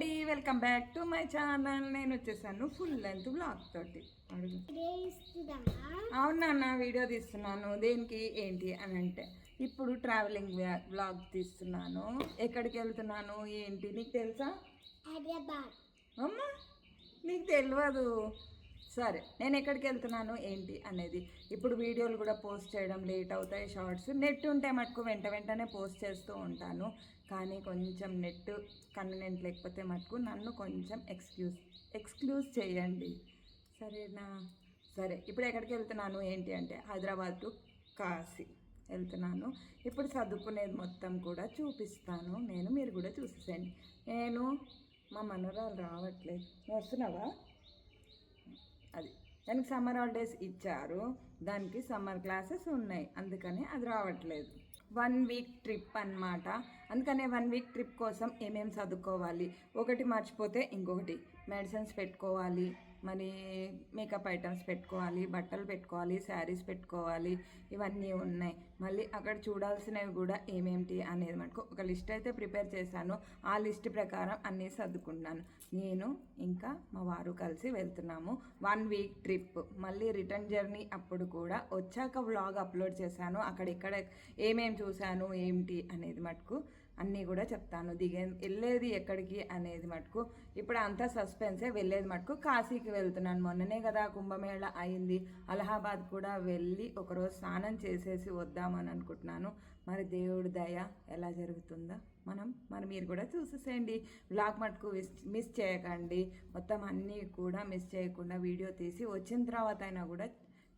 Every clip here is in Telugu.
అండి welcome back to my channel. నేను వచ్చేసాను ఫుల్ లెంత్ బ్లాగ్ తోటి. అవునా నా వీడియో తీస్తున్నాను. దేనికి ఏంటి అని అంటే ఇప్పుడు ట్రావెలింగ్ బ్లాగ్ తీస్తున్నాను. ఎక్కడికి వెళ్తున్నాను ఏంటి నీకు తెలుసా? అమ్మా నీకు తెలియదు సరే నేను ఎక్కడికి వెళ్తున్నాను? ఏంటి అనేది. ఇప్పుడు వీడియోలు కూడా పోస్ట్ చేయడం లేట్ అవుతాయి షార్ట్స్. నెట్ ఉంటే మటుకు వెంట వెంటనే పోస్ట్ చేస్తూ ఉంటాను. కానీ కొంచెం నెట్ కన్వీనియంట్ లేకపోతే మటుకు నన్ను కొంచెం ఎక్స్క్యూజ్ ఎక్స్క్యూజ్ చేయండి. సరేనా? సరే ఇప్పుడు ఎక్కడికి వెళ్తున్నాను? ఏంటి అంటే హైదరాబాద్ టు కాశీ వెళ్తున్నాను. ఇప్పుడు చదువుకునేది మొత్తం కూడా చూపిస్తాను. నేను మీరు కూడా చూసేసేయండి. నేను మా మనరాలు రావట్లేదు. వస్తున్నావా? అది. దానికి సమ్మర్ హాలిడేస్ ఇచ్చారు. దానికి సమ్మర్ క్లాసెస్ ఉన్నాయి. అందుకని అది రావట్లేదు. వన్ వీక్ ట్రిప్ అన్నమాట. అందుకనే వన్ వీక్ ట్రిప్ కోసం ఏమేమి చదువుకోవాలి? ఒకటి మర్చిపోతే ఇంకొకటి. మెడిసిన్స్ పెట్టుకోవాలి. మరి మేకప్ ఐటమ్స్ పెట్టుకోవాలి బట్టలు పెట్టుకోవాలి శారీస్ పెట్టుకోవాలి ఇవన్నీ ఉన్నాయి. మళ్ళీ అక్కడ చూడాల్సినవి కూడా ఏమేమిటి అనేది మనకు ఒక లిస్ట్ అయితే ప్రిపేర్ చేశాను. ఆ లిస్ట్ ప్రకారం అన్నీ సర్దుకున్నాను నేను ఇంకా మా వారు కలిసి వెళ్తున్నాము. వన్ వీక్ ట్రిప్ మళ్ళీ రిటర్న్ జర్నీ అప్పుడు కూడా వచ్చాక వ్లాగ్ అప్లోడ్ చేశాను. అక్కడ ఇక్కడ ఏమేమి చూశాను ఏమిటి అనేది మటుకు అన్నీ కూడా చెప్తాను. దిగే వెళ్ళేది ఎక్కడికి అనేది మటుకు ఇప్పుడు అంతా సస్పెన్సే వెళ్ళేది మటుకు కాశీకి వెళ్తున్నాను. మొన్ననే కదా కుంభమేళ అయింది. అలహాబాద్ కూడా వెళ్ళి ఒకరోజు స్నానం చేసేసి వద్దామని అనుకుంటున్నాను. మరి దేవుడి దయ ఎలా జరుగుతుందో మనం మరి మీరు కూడా చూసేసేయండి. బ్లాగ్ మటుకు మిస్ మిస్ చేయకండి. మొత్తం అన్నీ కూడా మిస్ చేయకుండా వీడియో తీసి వచ్చిన తర్వాత అయినా కూడా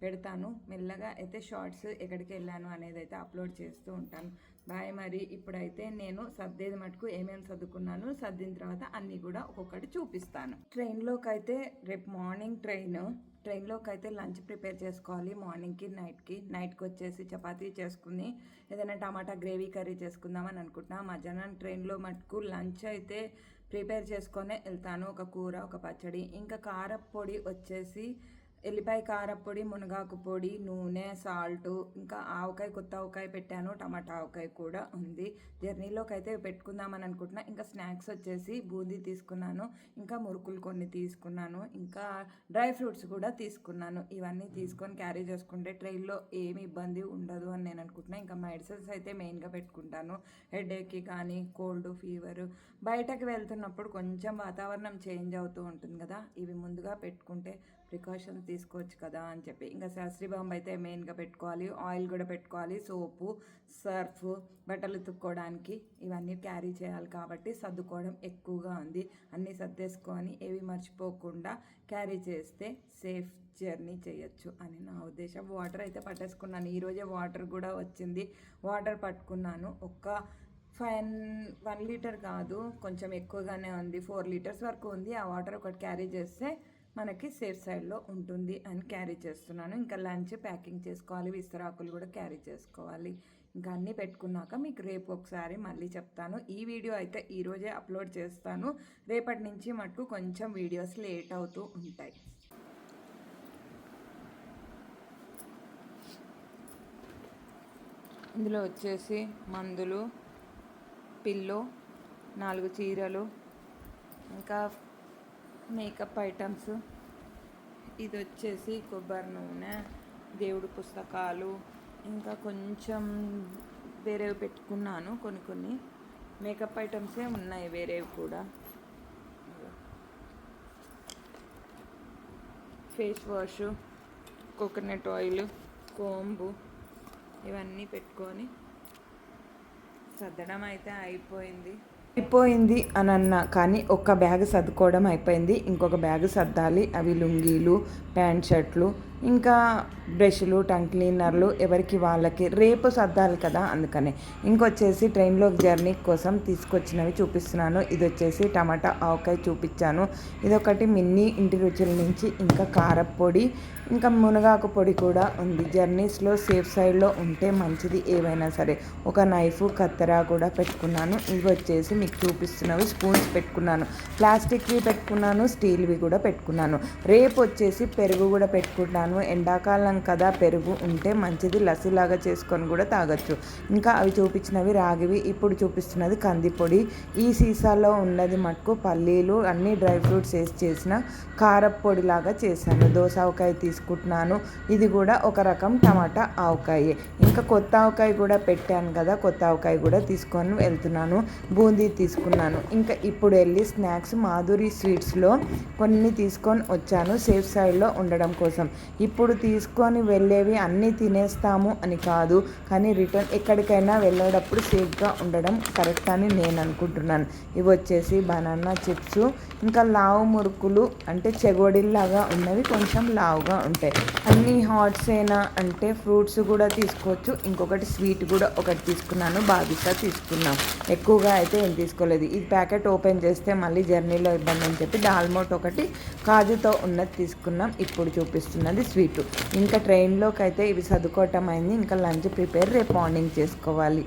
పెడతాను. మెల్లగా అయితే షార్ట్స్ ఎక్కడికి వెళ్ళాను అనేది అయితే అప్లోడ్ చేస్తూ ఉంటాను. బాయ్ మరి. ఇప్పుడైతే నేను సర్దేది మటుకు ఏమేమి సర్దుకున్నాను సర్దిన తర్వాత అన్నీ కూడా ఒక్కొక్కటి చూపిస్తాను. ట్రైన్లోకి అయితే రేపు మార్నింగ్ ట్రైన్. ట్రైన్లోకి అయితే లంచ్ ప్రిపేర్ చేసుకోవాలి. మార్నింగ్కి నైట్కి. నైట్కి వచ్చేసి చపాతీ చేసుకుని ఏదైనా టమాటా గ్రేవీ కర్రీ చేసుకుందామని అనుకుంటున్నా. మధ్యాహ్నం ట్రైన్లో మటుకు లంచ్ అయితే ప్రిపేర్ చేసుకొని వెళ్తాను. ఒక కూర ఒక పచ్చడి. ఇంకా కారపొడి వచ్చేసి ఎల్లిపాయ కారపొడి మునగాకు పొడి నూనె సాల్ట్ ఇంకా ఆవకాయ కొత్త ఆవకాయ పెట్టాను టమాటా ఆవకాయ కూడా ఉంది. జర్నీలోకి అయితే పెట్టుకుందామని అనుకుంటున్నా. ఇంకా స్నాక్స్ వచ్చేసి బూందీ తీసుకున్నాను ఇంకా మురుకులు కొన్ని తీసుకున్నాను ఇంకా డ్రై ఫ్రూట్స్ కూడా తీసుకున్నాను. ఇవన్నీ తీసుకొని క్యారీ చేసుకుంటే ట్రైన్లో ఏమి ఇబ్బంది ఉండదు అని నేను అనుకుంటున్నాను ఇంకా మెడిసిన్స్ అయితే మెయిన్గా పెట్టుకుంటాను. హెడేక్కి కానీ కోల్డ్ ఫీవర్. బయటకు వెళ్తున్నప్పుడు కొంచెం వాతావరణం చేంజ్ అవుతూ ఉంటుంది కదా. ఇవి ముందుగా పెట్టుకుంటే ప్రికాషన్స్ తీసుకోవచ్చు కదా అని చెప్పి. ఇంకా శాస్త్రీ బాంబు అయితే మెయిన్గా పెట్టుకోవాలి. ఆయిల్ కూడా పెట్టుకోవాలి. సోపు సర్ఫ్ బట్టలు ఉతుక్కోవడానికి ఇవన్నీ క్యారీ చేయాలి కాబట్టి సర్దుకోవడం ఎక్కువగా ఉంది. అన్నీ సర్దేసుకొని ఏవి మర్చిపోకుండా క్యారీ చేస్తే సేఫ్ జర్నీ చేయొచ్చు అని నా ఉద్దేశం. వాటర్ అయితే పట్టేసుకున్నాను. ఈరోజే వాటర్ కూడా వచ్చింది. వాటర్ పట్టుకున్నాను. ఒక్క ఫైవ్ వన్ లీటర్ కాదు కొంచెం ఎక్కువగానే ఉంది. ఫోర్ లీటర్స్ వరకు ఉంది. ఆ వాటర్ ఒకటి క్యారీ చేస్తే మనకి సేఫ్ సైడ్లో ఉంటుంది అని క్యారీ చేస్తున్నాను. ఇంకా లంచ్ ప్యాకింగ్ చేసుకోవాలి విస్తరాకులు కూడా క్యారీ చేసుకోవాలి. ఇంకా అన్నీ పెట్టుకున్నాక మీకు రేపు ఒకసారి మళ్ళీ చెప్తాను. ఈ వీడియో అయితే ఈరోజే అప్లోడ్ చేస్తాను. రేపటి నుంచి మటుకు కొంచెం వీడియోస్ లేట్ అవుతూ ఉంటాయి. ఇందులో వచ్చేసి మందులు పిల్లు నాలుగు చీరలు ఇంకా మేకప్ ఐటమ్స్. ఇది వచ్చేసి కొబ్బరి నూనె దేవుడు పుస్తకాలు ఇంకా కొంచెం వేరేవి పెట్టుకున్నాను కొన్ని కొన్ని. మేకప్ ఐటమ్సే ఉన్నాయి వేరేవి కూడా. Face wash coconut oil comb ఇవన్నీ పెట్టుకొని సర్దడం అయితే అయిపోయింది. అయిపోయింది అని అన్నా కానీ ఒక్క బ్యాగ్ సర్దుకోవడం అయిపోయింది. ఇంకొక బ్యాగ్ సర్దాలి. అవి లుంగీలు ప్యాంట్ షర్ట్లు ఇంకా బ్రష్లు టంగ్ క్లీనర్లు ఎవరికి వాళ్ళకి? రేపు సర్దాలి కదా అందుకనే. ఇంకొచ్చేసి ట్రైన్లో జర్నీ కోసం తీసుకొచ్చినవి చూపిస్తున్నాను. ఇది వచ్చేసి టమాటా ఆవకాయ చూపించాను. ఇదొకటి మిన్నీ ఇంటి రుచుల నుంచి ఇంకా కారపొడి ఇంకా మునగాకు పొడి కూడా ఉంది. జర్నీస్లో సేఫ్ సైడ్లో ఉంటే మంచిది ఏవైనా సరే. ఒక నైఫ్ కత్తెర కూడా పెట్టుకున్నాను. ఇవి వచ్చేసి మీకు చూపిస్తున్నవి స్పూన్స్ పెట్టుకున్నాను. ప్లాస్టిక్వి పెట్టుకున్నాను స్టీల్వి కూడా పెట్టుకున్నాను. రేపు వచ్చేసి పెరుగు కూడా పెట్టుకున్నాను తీసుకున్నాను ఎండాకాలం కదా పెరుగు ఉంటే మంచిది లస్సీలాగా చేసుకొని కూడా తాగొచ్చు. ఇంకా అవి చూపించినవి రాగివి ఇప్పుడు చూపిస్తున్నది కందిపొడి. ఈ సీసాలో ఉన్నది మటుకు పల్లీలు అన్ని డ్రై ఫ్రూట్స్ వేసి చేసిన కారప్పొడి లాగా చేశాను. దోస ఆవకాయ తీసుకుంటున్నాను. ఇది కూడా ఒక రకం టమాటా ఆవకాయ. ఇంకా కొత్త ఆవకాయ కూడా పెట్టాను కదా కొత్త ఆవకాయ కూడా తీసుకొని వెళ్తున్నాను. బూందీ తీసుకున్నాను. ఇంకా ఇప్పుడు వెళ్ళి స్నాక్స్ మాధురి స్వీట్స్లో కొన్ని తీసుకొని వచ్చాను సేఫ్ సైడ్లో ఉండడం కోసం. ఇప్పుడు తీసుకొని వెళ్ళేవి అన్నీ తినేస్తాము అని కాదు. కానీ రిటర్న్ ఎక్కడికైనా వెళ్ళేటప్పుడు సేఫ్గా ఉండడం కరెక్ట్ అని నేను అనుకుంటున్నాను. ఇవి వచ్చేసి బనానా చిప్స్ ఇంకా లావు మురుకులు అంటే చెగోడిల్లాగా ఉన్నవి కొంచెం లావుగా ఉంటాయి. అన్ని హాట్స్ అయినా అంటే ఫ్రూట్స్ కూడా తీసుకోవచ్చు. ఇంకొకటి స్వీట్ కూడా ఒకటి తీసుకున్నాను బాదుషా తీసుకున్నాం ఎక్కువగా అయితే ఏం తీసుకోలేదు. ఈ ప్యాకెట్ ఓపెన్ చేస్తే మళ్ళీ జర్నీలో ఇబ్బంది అని చెప్పి దాల్మోట్ ఒకటి కాజుతో ఉన్నది తీసుకున్నాం. ఇప్పుడు చూపిస్తున్నది స్వీట్. ఇంకా ట్రైన్లోకి అయితే ఇవి చదువుకోవటం అయింది. ఇంకా లంచ్ ప్రిపేర్ రేపు మార్నింగ్ చేసుకోవాలి.